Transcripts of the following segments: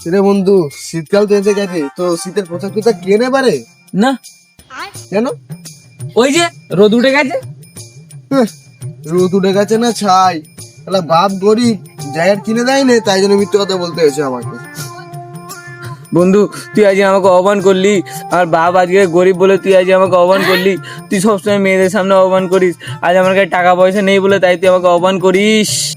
রে বন্ধু শীতকাল তো এসে গেছে তো শীতের পোশাক টোশাক কেনে পারে না। কেন? ওই যে রোদ উঠে গেছে। হ্যাঁ, রোদ উঠে গেছে না ছাই। তাহলে বাপ গরিব জায়গার কিনে দেয় না তাই জন্য মিথ্যে কথা বলতে হয়েছে আমাকে। বন্ধু তুই আজ আমাকে অপমান করলি আর বাপ আজকে গরিব বলে তুই আজ আমাকে অপমান করলি। তুই সবসময় মেয়েদের সামনে অপমান করিস। আজ আমার কাছে টাকা পয়সা নেই বলে তাই তুই আমাকে অপমান করিস।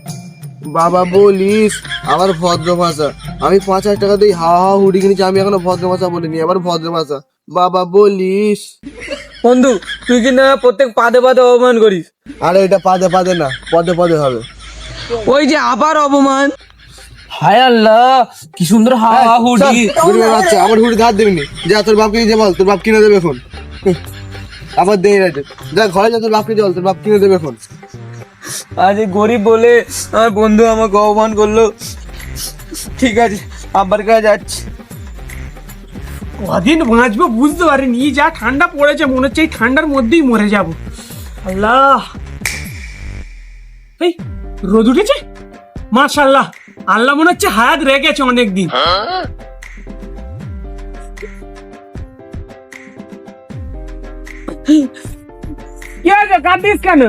বাবা বলিস আমার ভদ্র ভাষা। আমি পাঁচ হাজার টাকা দিয়ে হা হা হুডি কিনেছি আমি এখনও ভদ্র ভাষা বলিনি আবার ভদ্র ভাষা। বাবা বলিস। বন্ধু তুই কিন্তু আমার প্রত্যেক পাদে পাদে অপমান করিস? আরে এটা পাদে পাদে না পদে পদে হবে। ওই যে আবার অপমান। হায় আল্লাহ কি সুন্দর হা হা হুডি। বাচ্চা আমার হুডি ধার দিবি যা তোর বাপকে যে বল তোর বাপ কিনে দেবে এখন আবার দেই রাইতে যা ঘরে যা তোর বাপকে বল তোর বাপ কিনে দেবে এখন আজ গরিব বলে আমার বন্ধু আমাকে অপমান করল। ঠিক আছে আব্বার কাছে যাচ্ছি। কদিন বাঁচবো বুঝতে পারিনি যা ঠান্ডা পড়েছে, মনে হচ্ছে এই ঠান্ডার মধ্যেই মরে যাব। আল্লাহ! এই, রোদ উঠেছে? মাশাল্লাহ আল্লাহ মনে হচ্ছে হায়াত রেখেছে অনেকদিন। কি কাঁদিস কেন?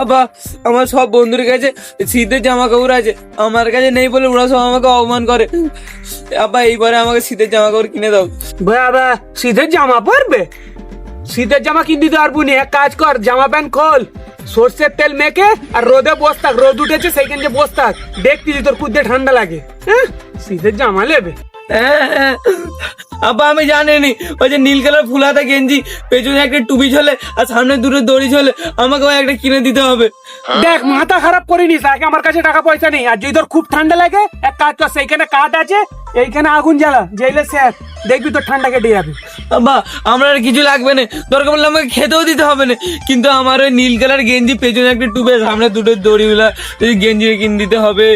আবা, আমার সব বন্ধুর কাছে শীতের জামা কাপড় আছে। আমার কাছে নেই বলে ওরা সব আমাকে অপমান করে। আব্বা এইবারে আমাকে শীতের জামা কাপড় কিনে দাও। বাবা শীতের জামা পরবে? শীতের জামা কিনে দিতে পারব এক কাজ কর, জামা প্যান্ট খোল। সর্ষের তেল মেখে আর রোদে বস থাক, রোদ উঠেছে সেইখানে বস থাক। দেখতি যে তোর কুদে ঠান্ডা লাগে। হ্যাঁ? শীতের জামা নেবে। আব্বা আমি জানিনি। ওই যে নীল কালার ফুলাতা গেঞ্জি পেছনে একটা টুপি ঝোলে আর সামনে দুটো দড়ি ঝোলে। আমাকে ওই একটা কিনে দিতে হবে। দেখ মাথা খারাপ করিনি আগে আমার কাছে টাকা পয়সা নেই। আর যদি তোর খুব ঠান্ডা লাগে এক কাজ কর সেইখানে কাঠ আছে এইখানে আগুন জ্বালা জেলে স্যার। দেখবি তোর ঠান্ডা কেটে যাবে। আব্বা আমার আর কিছু লাগবে না। দরকার পড়লে আমাকে খেতেও দিতে হবে না। কিন্তু আমার ওই নীল কালার গেঞ্জি পেছনে একটা টুপে সামনে দুটো দড়িগুলা গেঞ্জি কিনে দিতে হবে।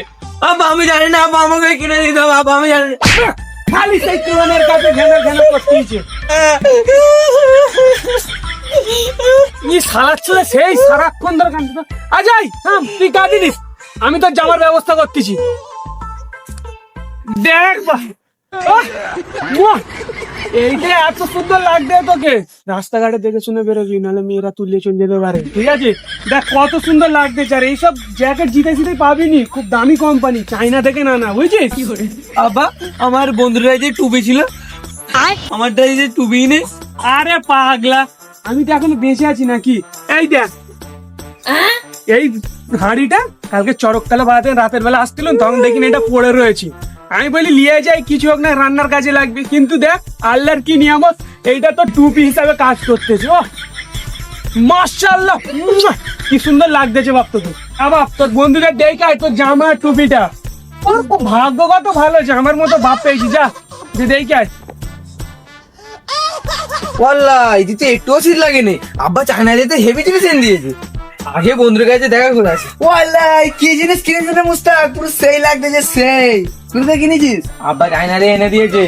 আব্বা আমি জানি না আব্বা আমাকে কিনে দিতে হবে। আব্বা আমি জানি না। খালি সেই তুলনের কাছে ঘেনা ঘেনা করতেছে ই সেই সারাক্ষণ ধরে আজাই তুই কাঁদিনিস আমি তো যাওয়ার ব্যবস্থা করতেছি। দেখ বা আহ, মুয়া, এইটা এত সুন্দর লাগবে তোকে। রাস্তাঘাটে দেখে শুনে বেরোবি নাহলে মেয়েরা তুলে চলে যেতে পারে। ঠিক আছে? দেখ কত সুন্দর লাগবে আর এইসব জ্যাকেট জিতে জিতে পাবিনি খুব দামি কোম্পানি চাইনা থেকে না না বুঝছিস? আব্বা আমার বন্ধুরা যে টুপি ছিল আমারটা এই যে টুপি নেই আরে পাগলা আমি তো এখনও বেঁচে আছি নাকি? এই দেখ। এই হাঁড়িটা কালকে চড়কতলা বাড়াতে রাতের বেলা আসছিল তখন দেখি না এটা পড়ে রয়েছে। আমি বলি, লিয়ে যাই, কিছু হোক না, রান্নার কাজে লাগবে। কিন্তু দেখ, আল্লাহর কি নিয়ামত? এইটা তো টুপি হিসাবে কাজ করতেছে, ও। মাশাল্লাহ কি সুন্দর লাগতেছে বাপ তো আবার তোর বন্ধুদের দেখায় তোর জামা টুপিটা। ওর ভাগ্য কত ভালো জামার মতো বাপ পেয়েছি, যা। যে ওয়াল্লাহ, এদিকে একটুও শীত লাগেনি। আব্বা চায়না যেতে হেভি জিনিস দিয়েছে। আগে বন্ধুর কাছে দেখা করে আসে। ওয়াল্লাই কি জিনিস কিনেছিস রে মুস্তাক? পুরো সেই লাগতেছে সেই। তুই তো কিনেছিস? এনে দিয়েছে।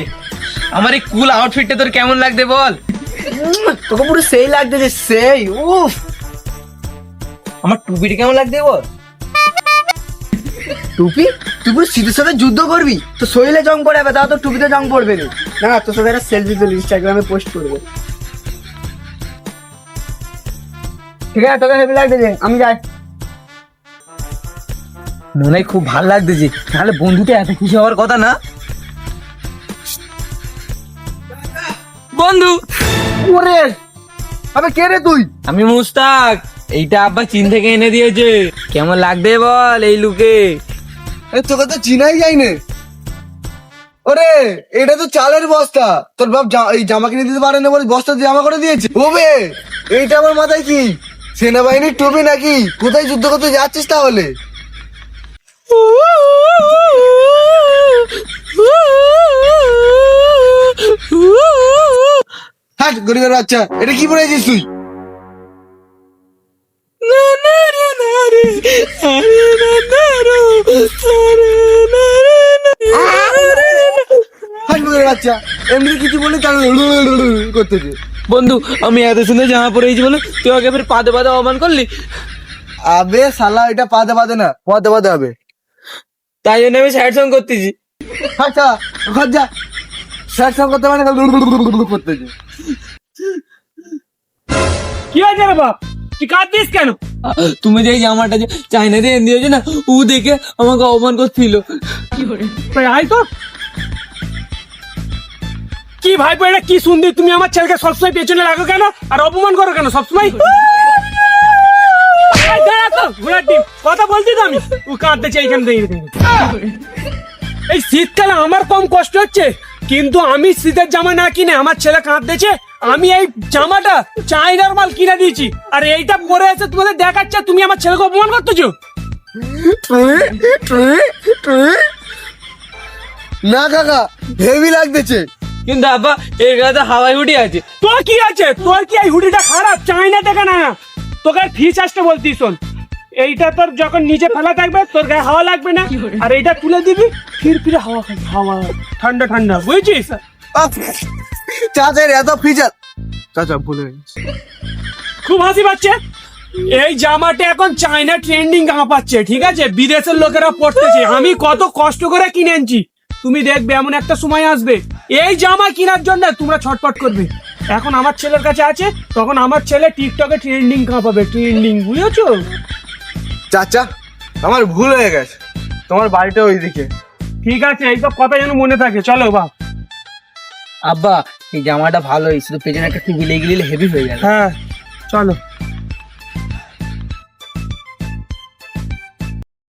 আমার এই কুল আউটফিটটা তোর কেমন লাগবে বল? তোকে পুরো সেই লাগতেছে সেই উফ। আমার টুপিটা কেমন লাগবে বল? টুপি? তুই পুরো শীতের সাথে যুদ্ধ করবি? তো শরীরে জং পড়ে তাও তো টুপিতে জং পড়বে না তোর সাথে একটা সেলফি তুলি ইনস্টাগ্রামে পোস্ট করব। ঠিক আছে তোকে হেভি লাগতেছে আমি যাই। মনে খুব ভালো লাগতেছে তাহলে বন্ধুটা এত খুশি হওয়ার কথা না? বন্ধু! ওরে! আবে কে রে তুই? আমি মুস্তাক এইটা আব্বা চীন থেকে এনে দিয়েছে। কেমন লাগবে বল এই লুকে? এ তোকে তো চিনাই যায় না ওরে এটা তো চালের বস্তা। তোর বাপ জা- এই জামা কিনে দিতে পারে না বলে বস্তা দিয়ে জামা করে দিয়েছে। ওবে এইটা আমার মাথায় কি? সেনাবাহিনীর টুপি নাকি? কোথায় যুদ্ধ করতে যাচ্ছিস তাহলে? হ্যাঁ গরিবের বাচ্চা, এটা কি পড়েছিস তুই? বাচ্চা এমনি কিছু বলে তার করতেছে বন্ধু আমি এত সুন্দর জামা পরে পরেছি বলে তুই আগে ফের পাদে পাদে অপমান করলি? আবে সালা এটা পাদে পাদে না পদে পদে হবে। তাই জন্য আমি সাইড সং করতেছি। আচ্ছা ঘর যা। স্যার সব করতে মানে করতেছে কি হয়েছে রে বাপ তুই কাঁদছিস কেন তুমি যে জামাটা যে চাইনা দিয়ে দিয়েছ না ও দেখে আমাকে অপমান করছিল আয় তো কি ভাই এটা? কি সুন্দর? তুমি আমার ছেলেকে সবসময় পেছনে রাখো কেন? আর অপমান করো কেন সবসময়। কথা বলছি তো আমি। ও কাঁদতেছে এইখান থেকে। এই শীতকালে আমার কম কষ্ট হচ্ছে, কিন্তু আমি শীতের জামা না কিনে আমার ছেলে কাঁদতেছে। আমি এই জামাটা চাইনার মাল কিনে দিয়েছি। আর এইটা পরে আছে তোমাদের দেখাচ্ছে, তুমি আমার ছেলেকে অপমান করতেছো? না কাকা, হেভি লাগতেছে। কিন্তু আব্বা এর গায়ে হাওয়াই হুডি আছে। তোর কি আছে? তোর কি এই হুডিটা খারাপ? চাইনা দেখা না। তোকে ফিস আসতে বলতি শোন। এইটা তোর যখন নিচে ফেলা থাকবে তোর গায়ে হাওয়া লাগবে না। আর এইটা তুলে দিবি ফির ফিরে হাওয়া খাবি। হাওয়া ঠান্ডা ঠান্ডা বুঝছিস? চাচার এত ফিচার। চাচা ভুলে। খুব হাসি পাচ্ছে। এই জামাটা এখন চাইনা ট্রেন্ডিং কাঁপাচ্ছে ঠিক আছে? বিদেশের লোকেরা পড়তেছে আমি কত কষ্ট করে কিনে আনছি তুমি দেখবে এমন একটা সময় আসবে। এই জামা কেনার জন্য তোমরা ছটপট করবে। এখন আমার ছেলের কাছে আছে তখন আমার ছেলে টিকটকে ট্রেন্ডিং কাঁপাবে। ট্রেন্ডিং বুঝেছ? চাচা আমার ভুল হয়ে গেছে। তোমার বাড়িটা ওইদিকে। ঠিক আছে এই সব কথা যেন মনে থাকে। চলো বা। আব্বা এই জামাটা ভালোই শুধু পেছনে একটা টুপি লেগে গেলে হেভি হয়ে যাবে হ্যাঁ চলো।